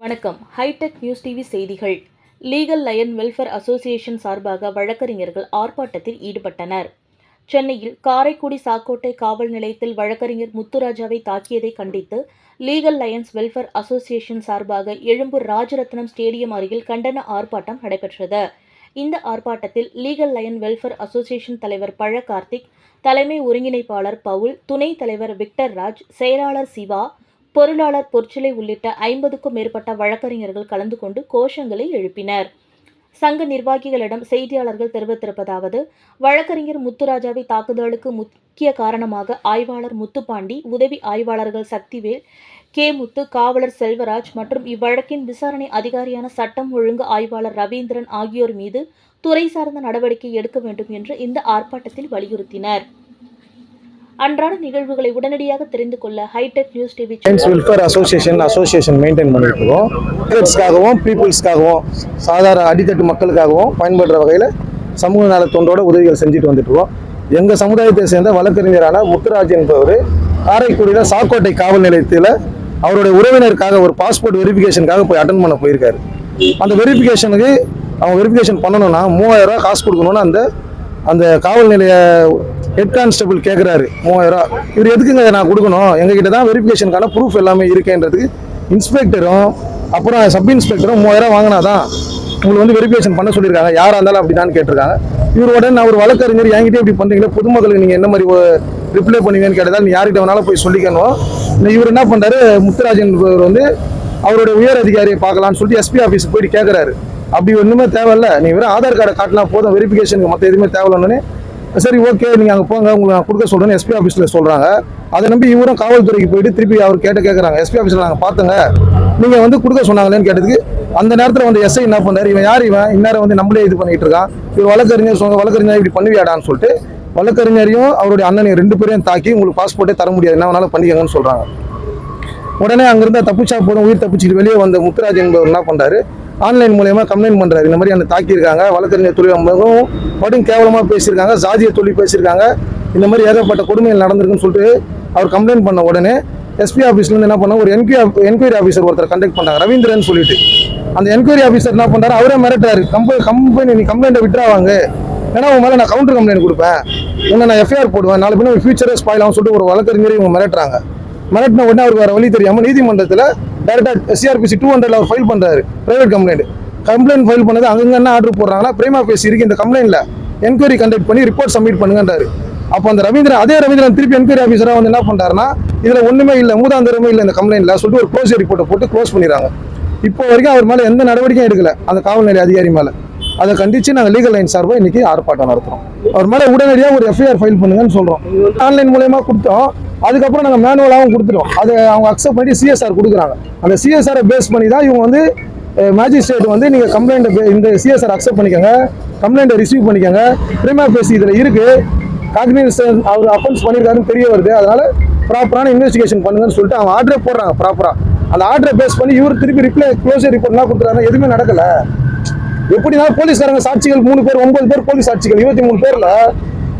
வணக்கம். Hitech news TV செய்திகள். Legal lion welfare association சார்பாக வழக்கறிஞர்கள் ஆர்ப்பாட்டத்தில் ஈடுபட்டனர். சென்னையில் காரைக்குடி சாக்கோட்டை காவல் நிலையத்தில் வழக்கறிஞர் முத்துராஜாவை தாக்கியதை கண்டித்து லீகல் லயன்ஸ் வெல்ஃபேர் அசோசியேஷன் சார்பாக எழும்பூர் ராஜரத்னம் ஸ்டேடியம் அருகில் கண்டன ஆர்ப்பாட்டம் நடைபெற்றது. இந்த ஆர்ப்பாட்டத்தில் லீகல் லயன் வெல்ஃபேர் அசோசியேஷன் தலைவர் பழ கார்த்திக் தலைமை ஒருங்கிணைப்பாளர் பவுல் துணைத் தலைவர் விக்டர் ராஜ் செயலாளர் சிவா பொருளாளர் பொற்சிலை உள்ளிட்ட ஐம்பதுக்கும் மேற்பட்ட வழக்கறிஞர்கள் கலந்து கொண்டு கோஷங்களை எழுப்பினர். சங்க நிர்வாகிகளிடம் செய்தியாளர்கள் தெரிவித்திருப்பதாவது வழக்கறிஞர் முத்துராஜாவை தாக்குதலுக்கு முக்கிய காரணமாக ஆய்வாளர் முத்துப்பாண்டி உதவி ஆய்வாளர்கள் சக்திவேல் கே. முத்து காவலர் செல்வராஜ் மற்றும் இவ்வழக்கின் விசாரணை அதிகாரியான சட்டம் ஒழுங்கு ஆய்வாளர் ரவீந்திரன் ஆகியோர் மீது துறை சார்ந்த நடவடிக்கை எடுக்க வேண்டும் என்று இந்த ஆர்ப்பாட்டத்தில் வலியுறுத்தினர். அன்றாட நிகழ்வுகளை உடனடியாக தெரிந்து கொள்ள hitech news TV friends welfare association association maintain பண்ணிட்டு இருக்கோம் பீப்புள்ஸ்க்காகவும் பீப்புள்ஸ்க்காகவும் சாதாரண அடித்தட்டு மக்களுக்காகவும் பயன்படுற வகையில் சமூக நல தொண்டோட உதவிகள் செஞ்சுட்டு வந்துட்டு இருக்கோம் எங்கள் சமுதாயத்தை சேர்ந்த வழக்கறிஞரான முத்துராஜ் என்பவர் காரைக்குடியில் சாக்கோட்டை காவல் நிலையத்தில் அவருடைய உறவினருக்காக ஒரு பாஸ்போர்ட் வெரிஃபிகேஷனுக்காக போய் அட்டன் பண்ண போயிருக்காரு. அந்த வெரிஃபிகேஷனுக்கு அவங்க வெரிஃபிகேஷன் பண்ணணும்னா மூவாயிரம் ரூபா காசு கொடுக்கணும்னு அந்த அந்த காவல் நிலைய ஹெட் கான்ஸ்டபிள் கேட்குறாரு மூவாயிரம் ரூபா இவர் எதுக்குங்க நான் கொடுக்கணும்? எங்ககிட்ட தான் வெரிஃபிகேஷனுக்கான ப்ரூஃப் எல்லாமே இருக்கேன்றதுக்கு இன்ஸ்பெக்டரும் அப்புறம் சப் இன்ஸ்பெக்டரும் மூவாயிரம் வாங்கினா தான் உங்களுக்கு வந்து வெரிஃபிகேஷன் பண்ண சொல்லியிருக்காங்க. யாராக இருந்தாலும் அப்படி தான் கேட்டிருக்காங்க. இவர் உடனே நான் ஒரு வழக்கறிஞர் என்கிட்ட இப்படி பண்ணுறீங்களா பொதுமக்களுக்கு நீங்கள் என்ன மாதிரி ரிப்ளை பண்ணுவீங்கன்னு கேட்டதால் நீ யார்கிட்ட வேணாலும் போய் சொல்லிக்கணும். இவர் என்ன பண்ணுறாரு முத்துராஜன் வந்து அவருடைய உயர் அதிகாரியை பார்க்கலாம்னு சொல்லிட்டு எஸ்பி ஆஃபீஸுக்கு போயிட்டு கேட்குறாரு அப்படி ஒன்றுமே தேவையில்ல. நீ வெறும் ஆதார் கார்டை காட்டினா போதும் வெரிஃபிகேஷனுக்கு மற்ற எதுவுமே தேவையில்லன்னு. சரி ஓகே நீங்கள் அங்கே போங்க உங்களுக்கு நான் கொடுக்க சொல்கிறேன்னு எஸ்பி ஆஃபீஸில் சொல்கிறாங்க அதை நம்பி இவரும் காவல்துறைக்கு போயிட்டு திருப்பி அவர் கேட்ட கேட்குறாங்க எஸ்பி ஆஃபீஸில் நாங்கள் பார்த்தோங்க. நீங்கள் வந்து கொடுக்க சொன்னாங்களேன்னு கேட்டதுக்கு அந்த நேரத்தில் வந்து எஸ்ஐ என்ன பண்ணார்? இவன் யார் இவன்? இந்நேரம் வந்து நம்மளே இது பண்ணிட்டு இருக்கான். இவர் வழக்கறிஞர் சொன்ன வழக்கறிஞர் இப்படி பண்ணுவியாடான்னு சொல்லிட்டு வழக்கறிஞரையும் அவருடைய அண்ணனையும் ரெண்டு பேரையும் தாக்கி உங்களுக்கு பாஸ்போர்ட்டே தர முடியாது. என்ன வேணாலும் பண்ணிக்கங்கன்னு சொல்கிறாங்க உடனே அங்கேருந்து தப்பிச்சா போதும் உயிர் தப்பிச்சுட்டு வெளியே வந்த முத்துராஜ் என்பவர் என்ன பண்ணுறாரு ஆன்லைன் மூலயமா கம்ப்ளைண்ட் பண்ணுறாரு இந்த மாதிரி அந்த தாக்கியிருக்காங்க வழக்கறிஞர் தொழில் படும் கேவலமாக பேசியிருக்காங்க. ஜாதிய தொழில் பேசியிருக்காங்க. இந்த மாதிரி ஏகப்பட்ட கொடுமைகள் நடந்திருக்குன்னு சொல்லிட்டு அவர் கம்ப்ளைண்ட் பண்ண உடனே எஸ்பி ஆஃபீஸ்லேருந்து என்ன பண்ண ஒரு என்கொயரி என்கொயரி ஆஃபீஸர் ஒருத்தர் கண்டக்ட் பண்ணாங்க ரவீந்திரன் சொல்லிட்டு. அந்த என்கொயரி ஆஃபீஸர் என்ன பண்ணுறாரு அவரே மிரட்டார் கம்பெனி கம்பெனி நீ கம்ப்ளைண்ட்டை விட்டுறாவாங்க. ஏன்னா உங்க மேலே நான் கவுண்டர் கம்ப்ளைண்ட் கொடுப்பேன். உன்னை நான் எஃப்ஐஆர் போடுவேன். நாலு பின்ன ஃபியூச்சரே ஸ்பாயில் ஆகும் சொல்லிட்டு ஒரு வழக்கறிஞரை இவங்க மிரட்டுறாங்க. மிரட்டின உடனே அவருக்கு வேற வழி தெரியாமல் நீதிமன்றத்தில் டேரக்டாக சிஆர்பிசி டூ ஹண்ட்ரட்ல அவர் ஃபைல் பண்ணுறாரு பிரைவேட் கம்ப்ளைண்ட் கம்ப்ளைண்ட் ஃபைல் பண்ணது அங்கங்க என்ன ஆர்டர் போடுறாங்கன்னா பிரேமா பேசி இருக்கு இந்த கம்ப்ளைண்ட்ல என்கொயரி கண்டக்ட் பண்ணி ரிப்போர்ட் சப்மிட் பண்ணுங்கன்றாரு. அப்போ அந்த ரவீந்திரன் அதே ரவீந்திரன் திருப்பி என்கொயரி ஆஃபீஸராக வந்து என்ன பண்ணுறாருன்னா இதில் ஒன்றுமே இல்லை மூதாந்தரமே இல்லை இந்த கம்ப்ளைண்ட்ல சொல்லிட்டு ஒரு க்ளோஸ் ரிப்போர்ட்டை போட்டு க்ளோஸ் பண்ணிடுறாங்க. இப்போ வரைக்கும் அவர் மேலே எந்த நடவடிக்கையும் எடுக்கல. அந்த காவல்நிலை அதிகாரி மேலே. அதை கண்டித்து நாங்கள் லீகல் லைன் சார்பாக இன்றைக்கி ஆர்ப்பாட்டம் நடத்துறோம். அவர் மேலே உடனடியாக ஒரு எஃப்ஐஆர் ஃபைல் பண்ணுங்கன்னு சொல்கிறோம் ஆன்லைன் மூலயமா கொடுத்தோம். அதுக்கப்புறம் நாங்கள் மேனுவலாகவும் கொடுத்துட்டோம். அதை அவங்க அக்செப்ட் பண்ணி சிஎஸ்ஆர் கொடுக்குறாங்க. அந்த சிஎஸ்ஆரை பேஸ் பண்ணி தான் இவங்க வந்து மேஜிஸ்ட்ரேட் வந்து நீங்கள் கம்ப்ளைண்ட்டை இந்த சிஎஸ்ஆர் அக்செப்ட் பண்ணிக்கோங்க. கம்ப்ளைண்ட்டை ரிசீவ் பண்ணிக்கோங்க. பிரேமா பேசி இதில் இருக்குது காஷ்மீர் அவர் அஃபென்ஸ் பண்ணியிருக்காருன்னு தெரிய வருது. அதனால ப்ராப்பரான இன்வெஸ்டிகேஷன் பண்ணுங்கன்னு சொல்லிட்டு அவங்க ஆர்டரே போடுறாங்க ப்ராப்பராக அந்த ஆர்டரை பேஸ் பண்ணி இவர் திருப்பி ரிப்ளை க்ளோசர் ரிப்போர்ட்லாம் கொடுத்துறாங்க எதுவுமே நடக்கலை. எப்படின்னா போலீஸ்காரங்க சாட்சிகள் மூணு பேர் ஒன்பது பேர் போலீஸ் சாட்சிகள் இருபத்தி மூணு பேரில்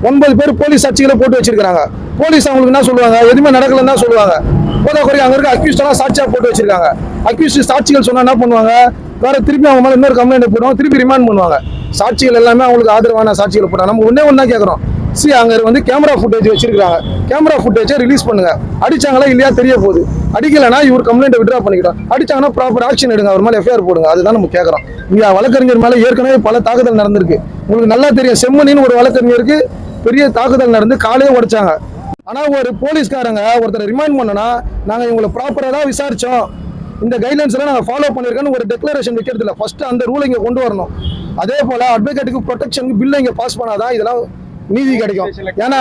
ஒன்பது பேர் போலீஸ் சாட்சிகளை போட்டு வச்சிருக்காங்க போலீஸ் அவங்களுக்கு என்ன சொல்லுவாங்க? எதுவுமே நடக்கலன்னு தான் சொல்லுவாங்க. போதா குறைய அங்கே இருக்க அக்யூஸ்டெல்லாம் சாட்சியாக போட்டு வச்சிருக்காங்க. அக்யூஸ்ட் சாட்சிகள் சொன்னால் என்ன பண்ணுவாங்க? வேற திருப்பி அவங்க மேலே இன்னொரு கம்ப்ளைண்ட் போடுவாங்க திருப்பி ரிமாண்ட் பண்ணுவாங்க. சாட்சிகள் எல்லாமே அவங்களுக்கு ஆதரவான சாட்சிகள் போட்டாங்க நம்ம ஒன்னே ஒன்றா கேட்குறோம் சி அங்கே வந்து கேமரா ஃபுட்டேஜ் வச்சிருக்காங்க கேமரா ஃபுட்டேஜை ரிலீஸ் பண்ணுங்க. அடிச்சாங்களா இல்லையா தெரிய போகுது. அடிக்கலைன்னா இவர் கம்ப்ளைண்ட் விட்ரா பண்ணிக்கிட்டோம். அடிச்சாங்கன்னா ப்ராப்பர் ஆக்ஷன் எடுங்க. அவர் மேலே எஃப்ஐஆர் போடுங்க. அதுதான் நம்ம கேட்குறோம் இங்கே வழக்கறிஞர் மேலே ஏற்கனவே பல தாக்குதல் நடந்திருக்கு. உங்களுக்கு நல்லா தெரியும். செம்மனின்னு ஒரு வழக்கறிஞருக்கு பெரிய தாக்குதல் நடந்து காலையே உடைச்சாங்க. ஆனால் ஒரு போலீஸ்காரங்க ஒருத்தர் ரிமைண்ட் பண்ணனா நாங்கள் இவங்களை ப்ராப்பராக தான் விசாரித்தோம் இந்த கைட்லைன்ஸ்லாம் நாங்கள் ஃபாலோ பண்ணிருக்கோம்னு ஒரு டெக்ளரேஷன் வைக்கிறது இல்லை ஃபஸ்ட்டு அந்த ரூலை இங்கே கொண்டு வரணும். அதே போல் அட்வொகேட்டுக்கு ப்ரொடெக்ஷனுக்கு பில்லை இங்கே பாஸ் பண்ணாதான் இதெல்லாம் நீதி கிடைக்கும். ஏன்னா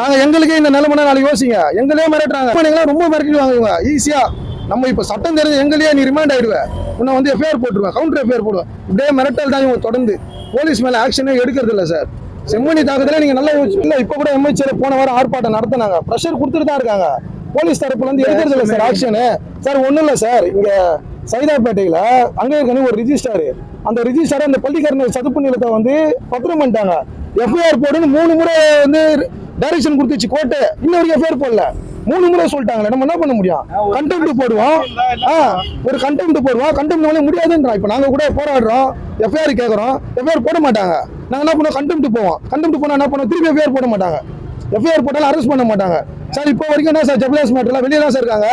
நாங்க எங்களுக்கே இந்த நிலைமை நாளைக்கு யோசிங்க. எங்களே மிரட்டுறாங்க. ரொம்ப மிரட்டிடுவாங்க இவங்க ஈஸியா நம்ம இப்ப சட்டம் தெரிஞ்ச எங்களையே நீ ரிமைண்ட் ஆயிடுவ. உன்னை வந்து எஃப்ஐஆர் போட்டுருவேன். கவுண்டர் எஃப்ஐஆர் போடுவேன். இப்படியே மிரட்டல் தான் இவங்க தொடர்ந்து. போலீஸ் மேல ஆக்ஷனே எடுக்கிறது இல்ல சார் செம்மணி தாக்குதல நீங்க நல்லா இல்ல இப்ப கூட எம்எச்ஆர் போன வாரம் ஆர்ப்பாட்டம் நடத்தினாங்க. ப்ரெஷர் கொடுத்துட்டு தான் இருக்காங்க. போலீஸ் தரப்புல இருந்து எடுக்கிறது இல்ல சார் ஆக்ஷனு சார் ஒண்ணும் இல்ல சார் இங்க சைதாப்பேட்டையில அங்க இருக்கணும் ஒரு ரிஜிஸ்டர் அந்த ரிஜிஸ்டர் அந்த பள்ளிக்கரணை சதுப்பு நிலத்தை வந்து பத்திரம் பண்ணிட்டாங்க. எஃப்ஐஆர் போடுன்னு மூணு முறை வந்து டைரக்ஷன் கொடுத்துச்சு கோர்ட்டு இன்னும் வரைக்கும் எஃப்ஐஆர் போடல. மூணு முறை சொல்லிட்டாங்களே நம்ம என்ன பண்ண முடியும்? கண்டெம்ட் போடுவோம். ஆ, ஒரு கண்டெம்ட் போடுவோம். கண்டெம்ட் மேலே முடியாதுன்றோம் இப்போ நாங்கள் கூட போராடுறோம். எஃப்ஐஆர் கேட்குறோம் எஃப்ஐஆர் போட மாட்டாங்க. நாங்கள் என்ன பண்ணுவோம்? கண்டெம்ட் போவோம். கண்டெம்ட் போனால் என்ன பண்ணுவோம்? திருப்பி எஃப்ஐஆர் போட மாட்டாங்க. எஃப்ஐஆர் போட்டாலும் அரெஸ்ட் பண்ண மாட்டாங்க. சார் இப்போ வரைக்கும் என்ன சார்? ஜப்லாஸ் மேட்டர்லாம் வெளியே தான் சார் இருக்காங்க.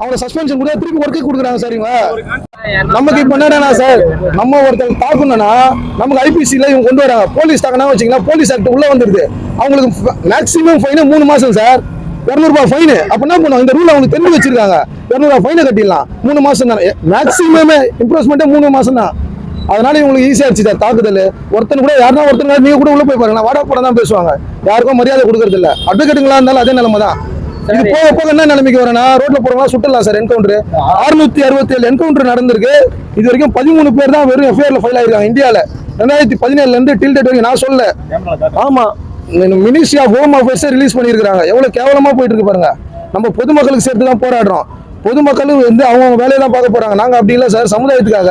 அவங்கள சஸ்பென்ஷன் கூட திருப்பி ஒர்க்கு கொடுக்குறாங்க சார் இவங்க. நமக்கு இப்போ என்னடா சார் நம்ம ஒருத்தர் தாக்கணும்னா நமக்கு ஐபிசியில் இவங்க கொண்டு வராங்க. போலீஸ் தாக்கனா வச்சுங்களா போலீஸ் ஆக்ட் உள்ள வந்துருது. அவங்களுக்கு மேக்ஸிமம் ஃபைனு மூணு மாசம் சார் இரநூறுபா ஃபைனு அப்போ என்ன பண்ணுவோம் இந்த ரூல் அவங்களுக்கு தெரிஞ்சு வச்சிருக்காங்க. இரநூறுவா ஃபைனை கட்டிடலாம். மூணு மாசம் தான். மேக்ஸிமமே இம்ப்ரூவ்மெண்ட்டே மூணு மாசம் தான். அதனால இவங்களுக்கு ஈஸியா இருந்துச்சு சார் தாக்குதல். ஒருத்தன் கூட யாருன்னா ஒருத்தன் நீங்க கூட உள்ள போய் பாருங்க. வாடா போட தான் பேசுவாங்க. யாருக்கும் மரியாதை கொடுக்கறது இல்ல அட்வொகேட்டுங்களா இருந்தாலும் அதே நிலைமை தான். இது போக போக என்ன நிலைமைக்கு வரனா ரோட்ல போறவங்க சுட்டலாம் சார் என்கவுண்டர் அறுநூத்தி அறுபத்தி ஏழு என்கவுண்டர் நடந்திருக்கு. இது வரைக்கும் பதிமூணு பேர் தான் வெறும் எஃப்ஐஆர்ல ஃபைல் ஆயிருக்காங்க இந்தியால. ரெண்டாயிரத்தி பதினேழுல இருந்து டில் டேட் வரைக்கும் நான் சொல்ல ஆமா ministry of home affairs release பண்ணியிருக்காங்க எவ்வளவு கேவலமா போயிட்டு இருக்கு பாருங்க. நம்ம பொதுமக்களுக்கு சேர்த்து தான் போராடுறோம். பொதுமக்களும் வந்து அவங்க வேலையை தான் பார்க்க போறாங்க. நாங்க அப்படி இல்லை சார். சமுதாயத்துக்காக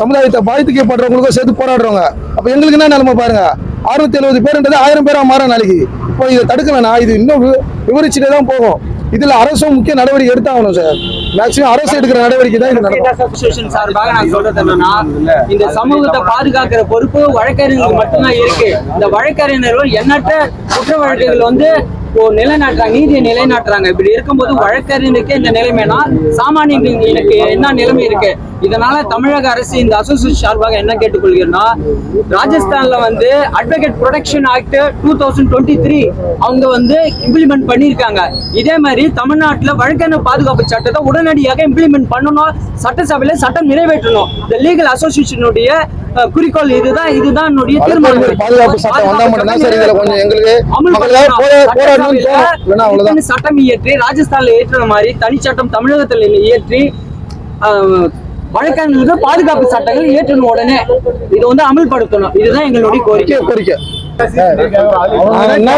சமுதாயத்தை பாதிக்கப்படுறவங்களுக்கும் சேர்த்து போராடுறோங்க அப்ப எங்களுக்கு என்ன நிலைமை பாருங்க? அறுநூத்தி எழுபது பேருன்றது ஆயிரம் பேரா மாற நாளைக்கு. இப்போ இதை தடுக்கலனா இது இன்னும் விவரிச்சுட்டே தான் போகும். இதுல அரசும் முக்கிய நடவடிக்கை எடுத்தாகணும் சார் மேக்சிமம் அரசு எடுக்கிற நடவடிக்கை தான் இது நடக்கும். சார்பாக நான் சொல்றது என்னன்னா இந்த சமூகத்தை பாதுகாக்கிற பொறுப்பு வழக்கறிஞர்களுக்கு மட்டும்தான் இருக்கு. இந்த வழக்கறிஞர்கள் எண்ணற்ற குற்ற வழக்குகள் வந்து இப்போ நிலைநாட்டுறாங்க நீதியை நிலைநாட்டுறாங்க. இப்படி இருக்கும்போது வழக்கறிஞருக்கு இந்த நிலைமைனா சாமானியங்களுக்கு என்ன நிலைமை இருக்கு? இதனால தமிழக அரசு இந்த அசோசியேஷன் சார்பாக என்ன கேட்டுக்கொள்கிறேன்னா ராஜஸ்தான்ல வந்து advocate protection act two thousand twenty three அவங்க வந்து இம்ப்ளிமெண்ட் பண்ணியிருக்காங்க. இதே மாதிரி தமிழ்நாட்டில் வழக்கறிஞர் பாதுகாப்பு சட்டத்தை உடனடியாக இம்ப்ளிமெண்ட் பண்ணணும். சட்டசபையில சட்டம் நிறைவேற்றணும். இந்த லீகல் அசோசியேஷனுடைய குறிக்கோள் இதுதான் இதுதான் என்னுடைய தீர்மானம். பாதுகாப்பு சட்டம் வந்தா மட்டும்தான் சார் இதுல கொஞ்சம் எங்களுக்கு மக்களுக்காக இதுக்குன்னு சட்டம் இயற்றி ராஜஸ்தான்ல ஏற்றுற மாதிரி தனிச்சட்டம் தமிழகத்தில் இயற்றி வழக்கறிஞர்களுக்கு பாதுகாப்பு சட்டங்கள் இயற்றணும் உடனே இதை வந்து அமல்படுத்தணும். இதுதான் எங்களுடைய கோரிக்கை. கோரிக்கை. என்ன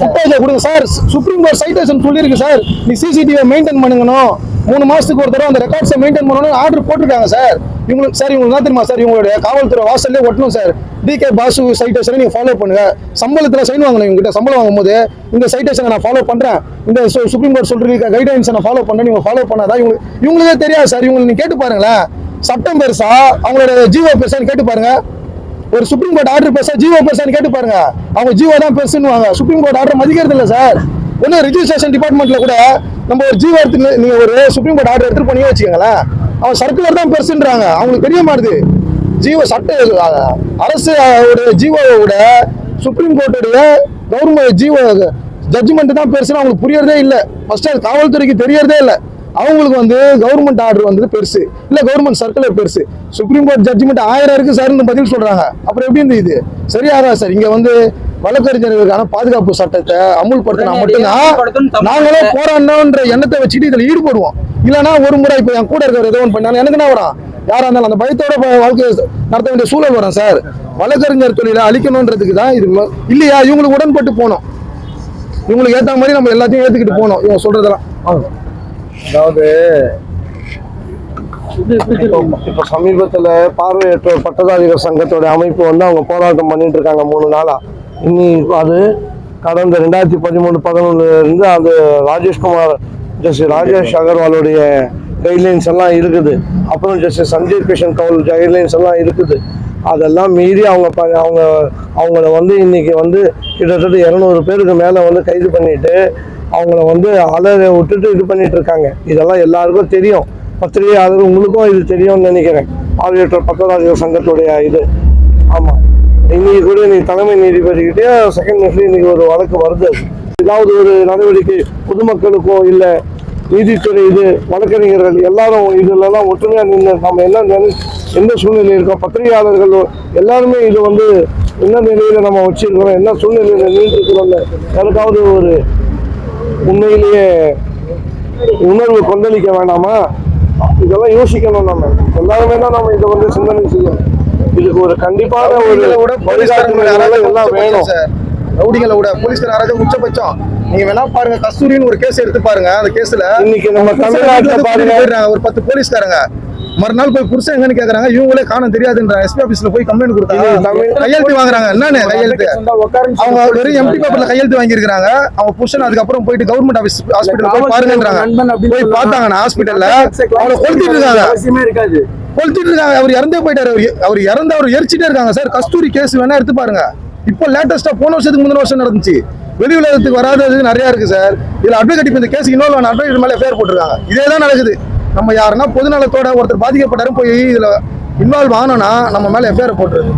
ஃபுட்டேஜை கொடுங்க. சார் சுப்ரீம் கோர்ட் சைட்டேஷன் சொல்லியிருக்கு சார். நீ சிசிடிவியை மெயின்டைன் பண்ணுங்கணும். மூணு மாசத்துக்கு ஒரு தடவை அந்த ரெக்கார்ட்ஸை மெயின்டைன் பண்ணணும்னு ஆர்டர் போட்டிருக்காங்க சார் இவங்களுக்கு சார் இவங்களுக்கு என்ன தெரியுமா சார் இவங்களுடைய காவல்துறை வாசல்லே ஒட்டணும் சார் டிகே பாசு சைட்டேஷனை நீங்கள் ஃபாலோ பண்ணுங்க. சம்பளத்தில் சைன் வாங்கணும் இவங்ககிட்ட சம்பளம் வாங்கும்போது. இந்த சைட்டேஷனை நான் ஃபாலோ பண்ணுறேன் இந்த சுப்ரீம் கோர்ட் சொல்றீங்க கைட்லைன்ஸை நான் ஃபாலோ பண்ணுறேன் நீங்கள் ஃபாலோ பண்ணாதான் இவங்களுக்கு இவங்களுக்கே தெரியாது சார் இவங்களை நீங்கள் கேட்டு பாருங்களேன். சட்டம் பெருசா அவங்களோட ஜீவோ பெருசான்னு கேட்டு பாருங்கள் ஒரு சுப்ரீம் கோர்ட் ஆர்டர் பெருசா ஜீவோ பெருசான்னு கேட்டு பாருங்க. அவங்க ஜீவோ தான் பெருசுன்னு சுப்ரீம் கோர்ட் ஆர்டர் மதிக்கிறது இல்லை சார் ஒன்றும் ரிஜிஸ்ட்ரேஷன் டிபார்ட்மெண்ட்டில் கூட நம்ம ஒரு ஜீவோ எடுத்து நீங்கள் ஒரு சுப்ரீம் கோர்ட் ஆர்டர் எடுத்து பண்ணி வச்சுக்கோங்களேன் அவன் சர்க்குலர் தான் பெருசுன்றாங்க. அவங்களுக்கு தெரிய மாட்டுது. ஜீவோ சட்ட அரசு ஒரு ஜீவோவை விட சுப்ரீம் கோர்ட்டுடைய கவர்மெண்ட் ஜீவோ ஜட்ஜ்மெண்ட் தான் பெருசுன்னு அவங்களுக்கு புரியறதே இல்லை. ஃபர்ஸ்ட் அது காவல்துறைக்கு தெரியறதே இல்லை. அவங்களுக்கு வந்து கவர்மெண்ட் ஆர்டர் வந்து பெருசு. இல்லை கவர்மெண்ட் சர்க்குலர் பெருசு. சுப்ரீம் கோர்ட் ஜட்ஜ்மெண்ட் ஆயிரம் இருக்குது சார்னு பதில் சொல்கிறாங்க அப்புறம் எப்படி இருந்தது இது? சரியாதா சார் இங்கே வந்து வழக்கறிஞர்களுக்கான பாதுகாப்பு சட்டத்தை அமுல்படுத்தினா மட்டும்தான் நாங்களே போராடணுன்ற எண்ணத்தை வச்சுட்டு இதுல ஈடுபடுவோம். இல்லைன்னா ஒரு முறை இப்போ என் கூட இருக்கிற ஏதோ ஒன்று பண்ணாங்க எனக்கு என்ன வரும்? யாரா இருந்தாலும் அந்த பயத்தோட ப- வாழ்க்கை நடத்த வேண்டிய சூழல் வரும் சார். வழக்கறிஞர் தொழிலை அழிக்கணுன்றதுக்கு தான் இது இல்லையா? இவங்களுக்கு உடன்பட்டு போகணும் இவங்களுக்கு ஏத்த மாதிரி நம்ம எல்லாத்தையும் ஏத்துக்கிட்டு போகணும் இவங்க சொல்றதெல்லாம். அதாவது இப்போ சமீபத்தில் பார்வையற்றோர் பட்டதாரிகள் சங்கத்தோட அமைப்பு வந்து அவங்க போராட்டம் பண்ணிட்டு இருக்காங்க மூணு நாளா. இனி அது கடந்த ரெண்டாயிரத்தி பதிமூணு பதினொன்றுலேருந்து அது ராஜேஷ்குமார் ஜஸ்டிஸ் ராஜேஷ் அகர்வாலுடைய கைட்லைன்ஸ் எல்லாம் இருக்குது. அப்புறம் ஜஸ்டிஸ் சஞ்சீவ் கிஷன் கவுல் கைட்லைன்ஸ் எல்லாம் இருக்குது. அதெல்லாம் மீறி அவங்க ப- அவங்க அவங்கள வந்து இன்றைக்கி வந்து கிட்டத்தட்ட இரநூறு பேருக்கு மேலே வந்து கைது பண்ணிவிட்டு அவங்கள வந்து அலற விட்டுட்டு இது பண்ணிட்டு இருக்காங்க. இதெல்லாம் எல்லாருக்கும் தெரியும். பத்திரிகையாளர் உங்களுக்கும் இது தெரியும்னு நினைக்கிறேன். ஆவியற்ற பக்கராஜர் சங்கத்துடைய இது. ஆமாம் இன்னைக்கு கூட நீ தலைமை நீதிபதிக்கிட்டே செகண்ட் நிமிஷம் இன்னைக்கு ஒரு வழக்கு வருது ஏதாவது ஒரு நடவடிக்கை பொதுமக்களுக்கோ இல்லை நீதித்துறை இது வழக்கறிஞர்கள் எல்லாரும் இதுலலாம் ஒற்றுமையாக நின்று நம்ம என்ன நினை எந்த சூழ்நிலை இருக்கோம் பத்திரிகையாளர்கள் எல்லாருமே இது வந்து என்ன நிலையில் நம்ம வச்சிருக்கிறோம் என்ன சூழ்நிலையில் நின்றுருக்கிறோம்னு யாருக்காவது ஒரு உண்மையிலேயே உணர்வு கொந்தளிக்க வேண்டாமா இதெல்லாம் யோசிக்கணும் நம்ம. எல்லாருமே தான் நம்ம இதை வந்து சிந்தனை செய்யணும். இதுக்கு ஒரு கண்டிப்பான ஒரு எல்லாம் வேணும். சார் ரவுடிகளை விட போலீஸ்கார அராஜகம் உச்சபட்சம். நீங்க வேணா பாருங்க கஸ்தூரின்னு ஒரு கேஸ் எடுத்து பாருங்க. அந்த கேஸ்ல இன்னைக்கு நம்ம தமிழ்நாட்டுல பாருங்க. ஒரு பத்து போலீஸ்காரங்க. மறுநாள் போய் புருஷன் எங்கன்னு கேக்குறாங்க. இவங்களே காணோம் தெரியாதுன்ற எஸ்பி ஆபீஸ்ல போய் கம்ப்ளைண்ட் கொடுத்தாங்க கையெழுத்து வாங்குறாங்க. என்னன்னு கையெழுத்து. அவங்க வெறும் எம்டி பேப்பர்ல கையெழுத்து வாங்கியிருக்காங்க அவங்க புருஷன் அதுக்கப்புறம் போயிட்டு கவர்மெண்ட் ஆபீஸ் ஹாஸ்பிட்டல் போய் பாருங்கன்றாங்க. போய் பார்த்தாங்கன்னா ஹாஸ்பிட்டல்ல அவங்கள கொளுத்திட்டு இருக்காங்க. கொளுத்திட்டு இருக்காங்க. அவர் இறந்தே போயிட்டாரு. அவர் இறந்து அவர் எரிச்சிட்டே இருக்காங்க சார். கஸ்தூரி கேஸ் வேணா எடுத்து பாருங்க. இப்போ லேட்டஸ்டா போன வருஷத்துக்கு முந்தின வருஷம் நடந்துச்சு. வெளி உலகத்துக்கு வராதது நிறைய இருக்கு சார். இதுல அட்வொகேட் இந்த கேஸ் இன்னொரு அட்வொகேட் மேல ஃபேர் போட்டிருக்காங்க. இதே தான் நடக்குது. நம்ம யாருன்னா பொதுநலத்தோட ஒருத்தர் பாதிக்கப்பட்டாரு போய் இதில் இன்வால்வ் ஆனோன்னா நம்ம மேலே எஃப்ஐஆர் போட்டுருது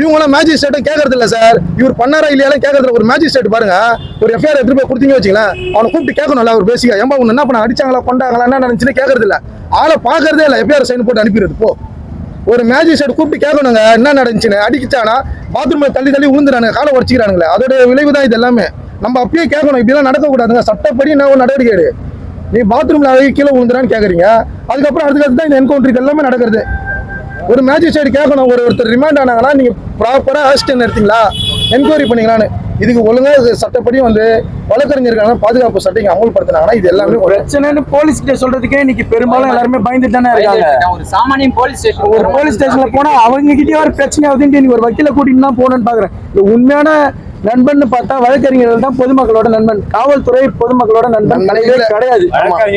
இவங்களாம் மேஜிஸ்ட்ரேட்டும் கேட்கறது இல்லை சார் இவர் பண்ணாரா இல்லையாலும் கேட்கறதுல ஒரு மேஜிஸ்ட்ரேட் பாருங்க. ஒரு எஃப்ஐஆர் எடுத்து போய் கொடுத்தீங்க வச்சுங்களேன் அவனை கூப்பிட்டு கேட்கணும்ல அவர் பேசிக்கா ஏன்பா உன்னை என்ன பண்ண அடிச்சாங்களா கொண்டாங்களா என்ன நடந்துச்சுன்னு கேட்கறது இல்லை. ஆளை பார்க்கறதே இல்லை. எஃப்ஐஆர் சைன் போட்டு அனுப்பிடுறது போ. ஒரு மேஜிஸ்ட்ரேட் கூப்பிட்டு கேட்கணுங்க என்ன நடந்துச்சுன்னு அடிச்சானா பாத்ரூம்ல தள்ளி தள்ளி விழுந்துறானுங்க காலை உடச்சிக்கிறானுங்களே. அதோட விளைவு தான் இது எல்லாமே. நம்ம அப்பயே கேட்கணும் இப்படிலாம் நடக்கக்கூடாதுங்க. சட்டப்படி என்ன ஒரு நடவடிக்கை எடு. நீ பாத்ரூம்ல கீழே விழுந்துறான்னு கேக்குறீங்க. அதுக்கப்புறம் அதுக்கு தான் இந்த என்கவுண்டர் எல்லாமே நடக்கிறது. ஒரு மேஜிஸ்ட்ரேட் கேட்கணும் ஒரு ஒருத்தர் ரிமாண்ட் ஆனாங்கன்னா நீங்க ப்ராப்பரா அசிஸ்டன் எடுத்தீங்களா? என்கொயரி பண்ணீங்களான்னு. இதுக்கு ஒழுங்கா இது சட்டப்படி வந்து வழக்கறிஞருக்கான பாதுகாப்பு சட்டம் அமல்படுத்தினாங்கன்னா இது எல்லாமே ஒரு பிரச்சனைன்னு போலீஸ் கிட்ட சொல்றதுக்கே இன்னைக்கு பெரும்பாலும் எல்லாருமே பயந்துட்டு தானே இருக்காங்க. ஒரு சாமானியம் போலீஸ் ஸ்டேஷன் ஒரு போலீஸ் ஸ்டேஷன்ல போனா அவங்க கிட்டயே ஒரு பிரச்சனை ஆகுதுன்னு நீ ஒரு வக்கீல கூட்டிட்டு தான் போகணும்னு பாக்குறேன். இது உண்மையான நண்பன் பார்த்தா வழக்கறிஞர்கள் தான் பொதுமக்களோட நண்பன். காவல்துறை பொதுமக்களோட நண்பன் கிடையாது.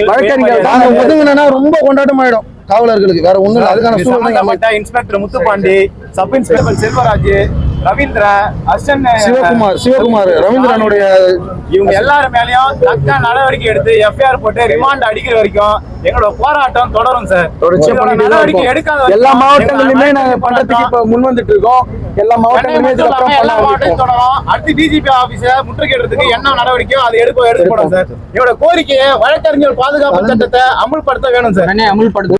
வழக்கறிஞர்கள் தான் ஒதுங்கினா ரொம்ப கொண்டாட்டம் ஆயிடும். காவலர்களுக்கு. வேற ஒண்ணும் இல்ல. அதுக்கான inspector Muthupandi sub inspector Selvaraj Ravindra assistant Sivakumar Sivakumar ரவீந்திரனுடைய இவங்க எல்லாரும் மேலயும் தக்க நடவடிக்கை எடுத்து எஃப்ஐஆர் போட்டு ரிமாண்ட் அடிக்கிற வரைக்கும் எங்களோட போராட்டம் தொடரும் சார் நடவடிக்கை. எடுக்காத எல்லா மாவட்டங்களிலுமே எங்க நாங்க பண்றதுக்கு இப்ப முன் வந்துட்டு இருக்கோம். எல்லா மாவட்டங்களுமே எல்லா மாவட்டத்தையும். தொடரும் அடுத்து டிஜிபி ஆபீஸ முற்றுகையிடுறதுக்கு என்ன நடவடிக்கையோ அதை எடுப்போம் எடுக்கப்படும் சார் என்னோட கோரிக்கையை வழக்கறிஞர் பாதுகாப்பு சட்டத்தை அமுல்படுத்த வேணும் சார் அமுல்படுத்த